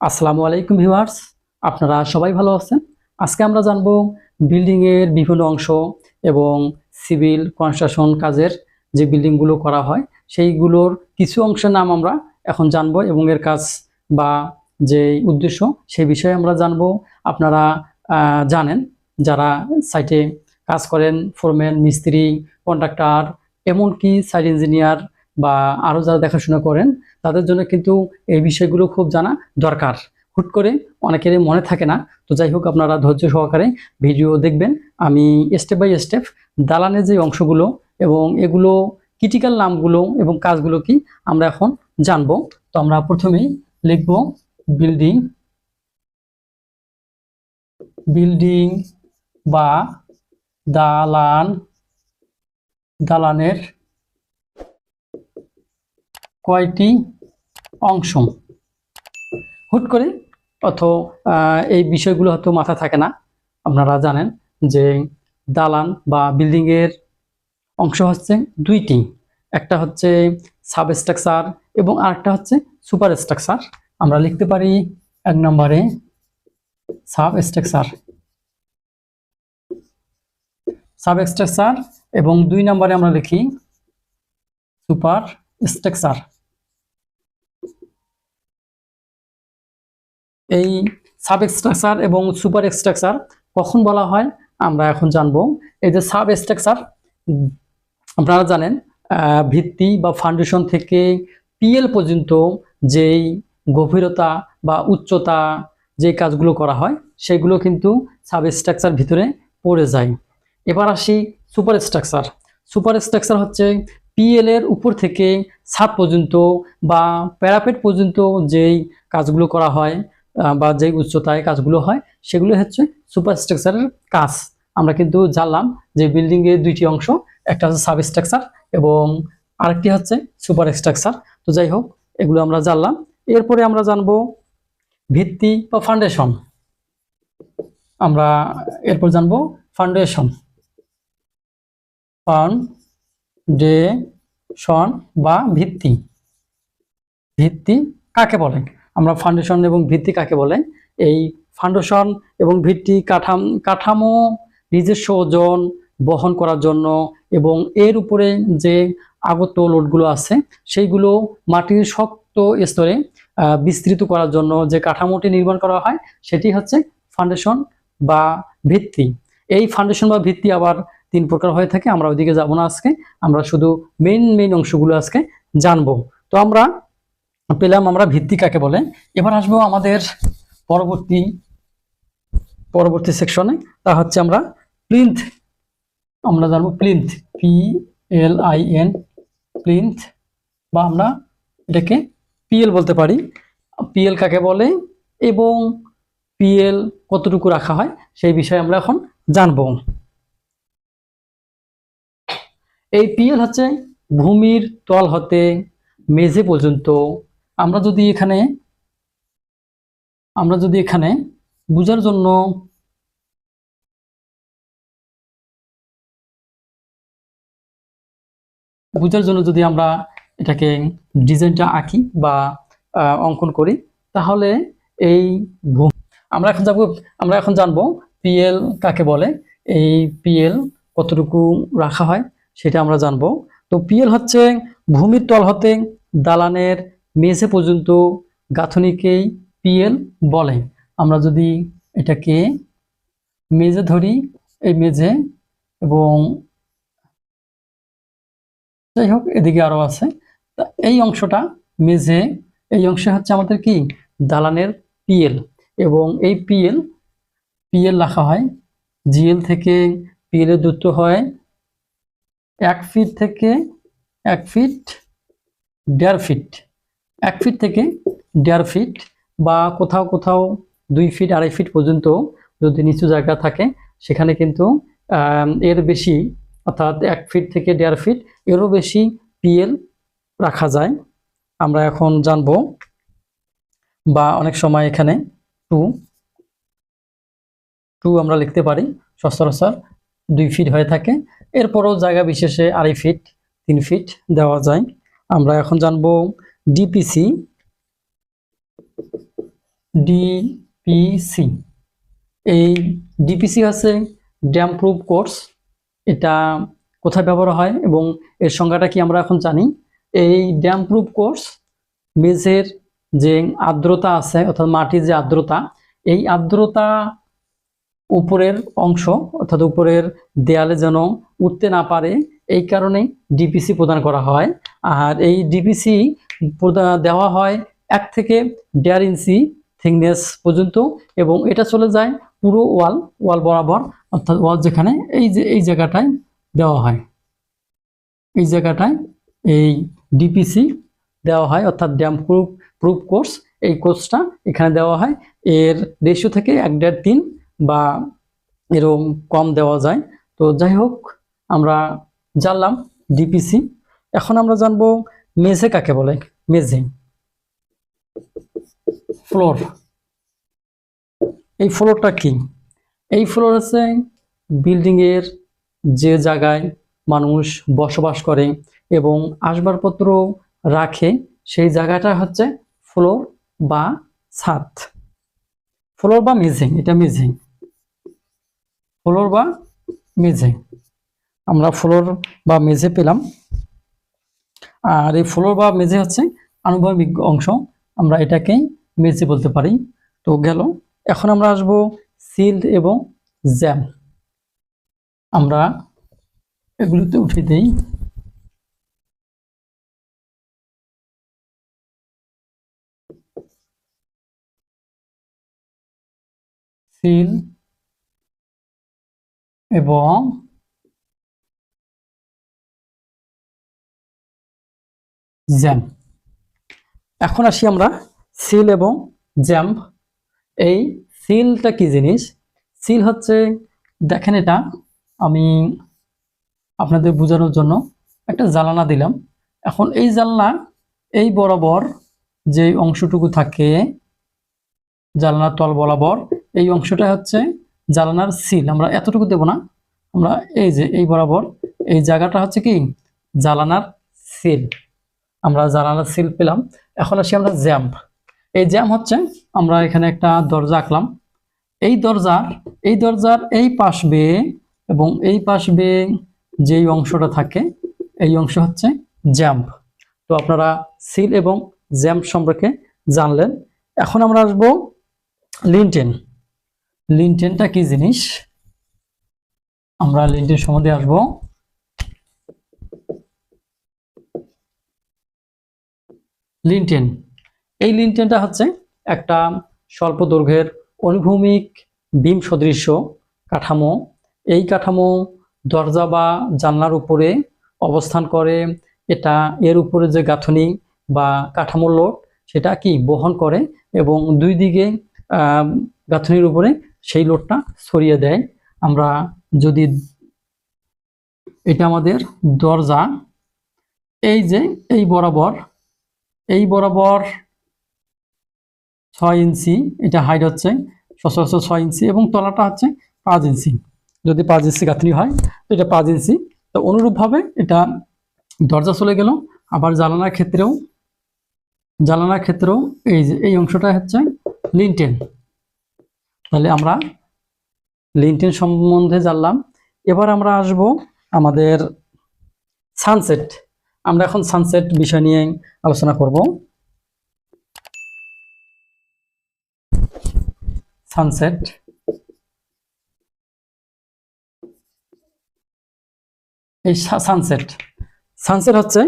আসসালামু আলাইকুম ভিউয়ার্স, আপনারা সবাই ভালো আছেন? আজকে আমরা জানব বিল্ডিং এর বিভিন্ন অংশ এবং সিভিল কনস্ট্রাকশন কাজের যে বিল্ডিংগুলো করা হয়, সেইগুলোর কিছু অংশের নাম আমরা এখন জানব এবং এর কাজ বা যে উদ্দেশ্য সেই বিষয়ে আমরা জানব। আপনারা জানেন যারা সাইটে কাজ করেন ফোরম্যান মিস্ত্রি কন্ট্রাক্টর এমনকি সাইট ইঞ্জিনিয়ার বা আরও যারা দেখাশোনা করেন তাদের জন্য কিন্তু এই বিষয়গুলো খুব জানা দরকার। হুট করে অনেকেরই মনে থাকে না। তো যাই হোক, আপনারা ধৈর্য সহকারে ভিডিও দেখবেন। আমি স্টেপ বাই স্টেপ দালানের যে অংশগুলো এবং এগুলো ক্রিটিক্যাল নামগুলো এবং কাজগুলো কি আমরা এখন জানব। তো আমরা প্রথমেই লিখব বিল্ডিং বিল্ডিং বা দালান, দালানের কয়টি অংশ? হুট করে, অথ এই বিষয়গুলো হয়তো মাথা থাকে না। আপনারা জানেন যে দালান বা বিল্ডিংয়ের অংশ হচ্ছে দুইটি। একটা হচ্ছে সাব স্ট্রাকচার এবং আরেকটা হচ্ছে সুপার স্ট্রাকচার আমরা লিখতে পারি এক নম্বরে সাব স্ট্রাকচার সাব স্ট্রাকচার এবং দুই নম্বরে আমরা লিখি সুপার স্ট্রাকচার এই সাব স্ট্রাকচার এবং সুপার স্ট্রাকচার কখন বলা হয়? আমরা এখন জানব। এই যে সাব স্ট্রাকচার আপনারা জানেন ভিত্তি বা ফাউন্ডেশন থেকে পিএল পর্যন্ত যেই গভীরতা বা উচ্চতা যে কাজগুলো করা হয়, সেগুলো কিন্তু সাব স্ট্রাকচার ভিতরে পড়ে যায়। এবার আসি সুপার স্ট্রাকচার সুপার স্ট্রাকচার হচ্ছে পিএল এর উপর থেকে ছাদ পর্যন্ত বা প্যারাপেট পর্যন্ত যেই কাজগুলো করা হয় বা যেই উচ্চতায় কাজগুলো হয়, সেগুলো হচ্ছে সুপার স্ট্রাকচারের কাজ। আমরা কিন্তু জানলাম যে বিল্ডিং এর দুইটি অংশ, একটা হচ্ছে সাব স্ট্রাকচার এবং আরেকটি হচ্ছে সুপার স্ট্রাকচার তো যাই হোক, এগুলো আমরা জানলাম। এরপরে আমরা জানব ভিত্তি বা ফাউন্ডেশন আমরা এরপর জানব ফাউন্ডেশন ফাউন্ডেশন বা ভিত্তি। ভিত্তি কাকে বলে? আমরা ফাউন্ডেশন এবং ভিত্তি কাকে বলে এই ফাউন্ডেশন এবং ভিত্তি কাঠাম, কাঠামো নিজস্ব ওজন বহন করার জন্য এবং এর উপরে যে আগত লোডগুলো আছে, সেইগুলো মাটির শক্ত স্তরে বিস্তৃত করার জন্য যে কাঠামোটি নির্মাণ করা হয়, সেটি হচ্ছে ফাউন্ডেশন বা ভিত্তি। এই ফাউন্ডেশন বা ভিত্তি আবার তিন প্রকার হয়ে থাকে, আমরা ওইদিকে যাব না আজকে, আমরা শুধু মেইন মেইন অংশগুলো আজকে জানব। তো আমরা পেলাম আমরা ভিত্তি কাকে বলে। এবার আসব আমাদের পরবর্তী পরবর্তী সেকশনে তা হচ্ছে আমরা প্লিন্থ আমরা জানব plinth P L I N plinth বা আমরা এটাকে পিএল বলতে পারি। পিএল কাকে বলে এবং পিএল কতটুকু রাখা হয় সেই বিষয়ে আমরা এখন জানব। এই পিএল হচ্ছে ভূমির তল হতে মেঝে পর্যন্ত আমরা যদি এখানে, আমরা যদি এখানে বুঝার জন্য বুঝার জন্য যদি আমরা এটাকে ডিজাইনটা আঁকি বা অঙ্কন করি, তাহলে এই ভূ- আমরা এখন যাব, আমরা এখন জানব পিএল কাকে বলে, এই পিএল কতটুকু রাখা হয়, সেটা আমরা জানব। তো পিএল হচ্ছে ভূমির তল হতে দালানের মেঝে পর্যন্ত গাঁথনিকেই পিএল বলে। আমরা যদি এটাকে মেঝে ধরি, এই মেঝে এবং যাই হোক, এদিকে আরও আছে। তা এই অংশটা মেঝে, এই অংশে হচ্ছে আমাদের কি? দালানের পিএল এবং এই পিএল পিএল লেখা হয় জিএল থেকে পিএল এর দূরত্ব হয় এক ফিট থেকে এক ফিট দেড় ফিট। এক ফিট থেকে দেড় ফিট বা কোথাও কোথাও দুই ফিট আড়াই ফিট পর্যন্ত যদি নিচু জায়গা থাকে, সেখানে কিন্তু এর বেশি, অর্থাৎ এক ফিট থেকে দেড় ফিট এরও বেশি পিএল রাখা যায়। আমরা এখন জানব বা অনেক সময় এখানে টু টু আমরা লিখতে পারি সচরাচর দুই ফিট হয়ে থাকে। এরপরও জায়গা বিশেষে আড়াই ফিট তিন ফিট দেওয়া যায়। আমরা এখন জানব ডিপিসি ডিপিসি এই ডিপিসি হচ্ছে ড্যাম প্রুফ কোর্স এটা কোথায় ব্যবহার হয় এবং এর সংজ্ঞাটা কি আমরা এখন জানি? এই ড্যাম প্রুফ কোর্স মেঝের যে আর্দ্রতা আছে, অর্থাৎ মাটির যে আর্দ্রতা, এই আর্দ্রতা উপরের অংশ, অর্থাৎ উপরের দেয়ালে যেন উঠতে না পারে, এই কারণে ডিপিসি প্রদান করা হয়। আর এই ডিপিসি দেওয়া হয় এক থেকে দেড় ইঞ্চি থিকনেস পর্যন্ত এবং এটা চলে যায় পুরো ওয়াল ওয়াল বরাবর, অর্থাৎ ওয়াল যেখানে এই যে, এই জায়গাটায় দেওয়া হয়। এই জায়গাটায় এই ডিপিসি দেওয়া হয়, অর্থাৎ ড্যাম প্রুফ প্রুফ কোর্স। এই কোর্সটা এখানে দেওয়া হয়। এর রেশিও থেকে এক দেড় তিন বা এরকম কম দেওয়া যায়। তো যাই হোক, আমরা জানলাম ডিপিসি এখন আমরা জানব মেঝে কাকে বলে? মেঝে। ফ্লোর এই ফ্লোরটা কি? এই ফ্লোর হচ্ছে বিল্ডিংয়ের যে জায়গায় মানুষ বসবাস করে এবং আসবাবপত্র রাখে, সেই জায়গাটা হচ্ছে ফ্লোর বা ছাদ। ফ্লোর বা মেঝে, এটা মেঝে। ফ্লোর বা মেঝে। আমরা ফ্লোর বা মেঝে পেলাম। আর এই ফ্লোর বা মেঝে হচ্ছে আনুভবিক অংশ। আমরা এটাকেই মেঝে বলতে পারি। তো গেল, এখন আমরা আসব সিল্ড এবং জ্যাম। আমরা এগুলোতে উঠে দেই। সিল এবং জ্যাম এখন আসি আমরা সিল এবং জ্যাম এই সিলটা কি জিনিস? সিল হচ্ছে, দেখেন এটা, আমি আপনাদের বোঝানোর জন্য একটা জ্বালানা দিলাম। এখন এই জানলা এই বরাবর যে অংশটুকু থাকে জানলার তল বরাবর, এই অংশটা হচ্ছে জ্বালানার সিল। আমরা এতটুকু দেব না। আমরা এই যে এই বরাবর, এই জায়গাটা হচ্ছে কি? জ্বালানার সিল। আমরা জানালা সিল পেলাম। এখন আসি আমরা জ্যাম্প এই জ্যাম হচ্ছে আমরা এখানে একটা দরজা আঁকলাম। এই দরজার এই দরজার এই পাশ বেয়ে এবং এই পাশ বেয়ে যেই অংশটা থাকে, এই অংশ হচ্ছে জ্যাম্প তো আপনারা সিল এবং জ্যাম্প সম্পর্কে জানলেন। এখন আমরা আসব লিনটেন লিনটেনটা কি জিনিস? আমরা লিনটেন সম্বন্ধে আসব। লিনটেন এই লিনটেনটা হচ্ছে একটা স্বল্প দৈর্ঘ্যের অনুভূমিক বিম সদৃশ্য কাঠামো। এই কাঠামো দরজা বা জানলার উপরে অবস্থান করে। এটা এর উপরে যে গাঁথনি বা কাঠামোর লোড, সেটা কি বহন করে এবং দুই দিকে গাঁথনির উপরে সেই লোডটা ছড়িয়ে দেয়। আমরা যদি এটা আমাদের দরজা, এই যে, এই বরাবর এই বরাবর ছয় ইঞ্চি, এটা হাইট হচ্ছে সচরাচর ছয় ইঞ্চি এবং তলাটা হচ্ছে পাঁচ ইঞ্চি। যদি পাঁচ ইঞ্চি গাঁথনি হয়, তো এটা পাঁচ ইঞ্চি। তো অনুরূপভাবে এটা দরজা চলে গেল। আবার জানালার ক্ষেত্রেও জানালার ক্ষেত্রেও এই যে, এই অংশটা হচ্ছে লিনটেন তাহলে আমরা লিনটেন সম্বন্ধে জানলাম। এবার আমরা আসব আমাদের সানসেট আমরা এখন সানসেট বিষয় নিয়ে আলোচনা করব। সানসেট এই সানসেট সানসেট হচ্ছে